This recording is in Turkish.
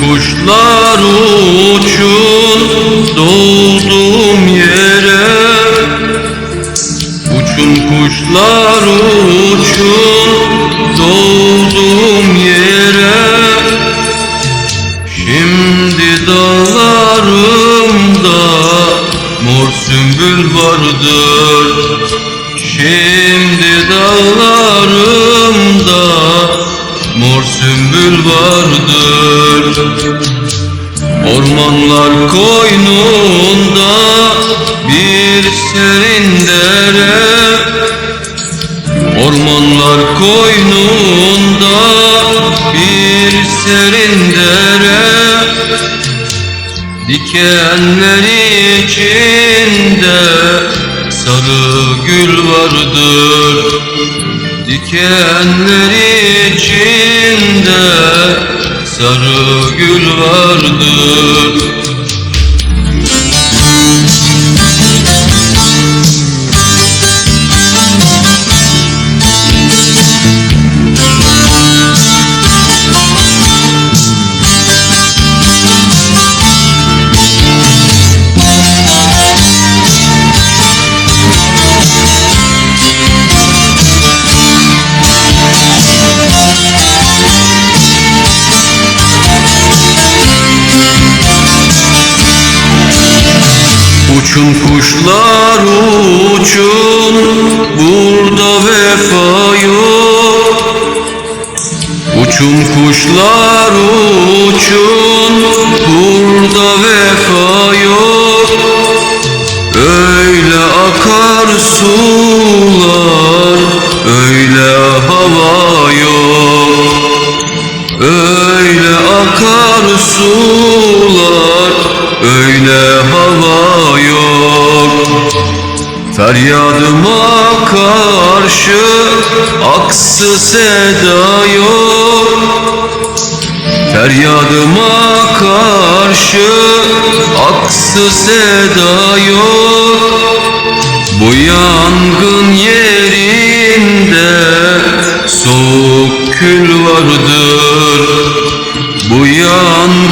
kuşlar uçun doğduğum yere. Uçun kuşlar uçun doğduğum yere. Şimdi dağlarımda mor sümbül vardır. Şimdi dağlarımda mor sümbül vardır Ormanlar koynunda bir serin dere. Ormanlar koynunda bir serin dere. Dikenler içinde sarı gül vardır. Dikenler içinde sarı gül vardır Uçun kuşlar uçun Burada vefa yok. Uçun kuşlar uçun Burada vefa yok. Öyle akar sular Öyle hava yok Öyle akar sular Öyle hava yok. Feryadıma karşı aksı seda yok. Feryadıma karşı aksı seda yok. Bu yangın soğuk kül vardır. Bu yangın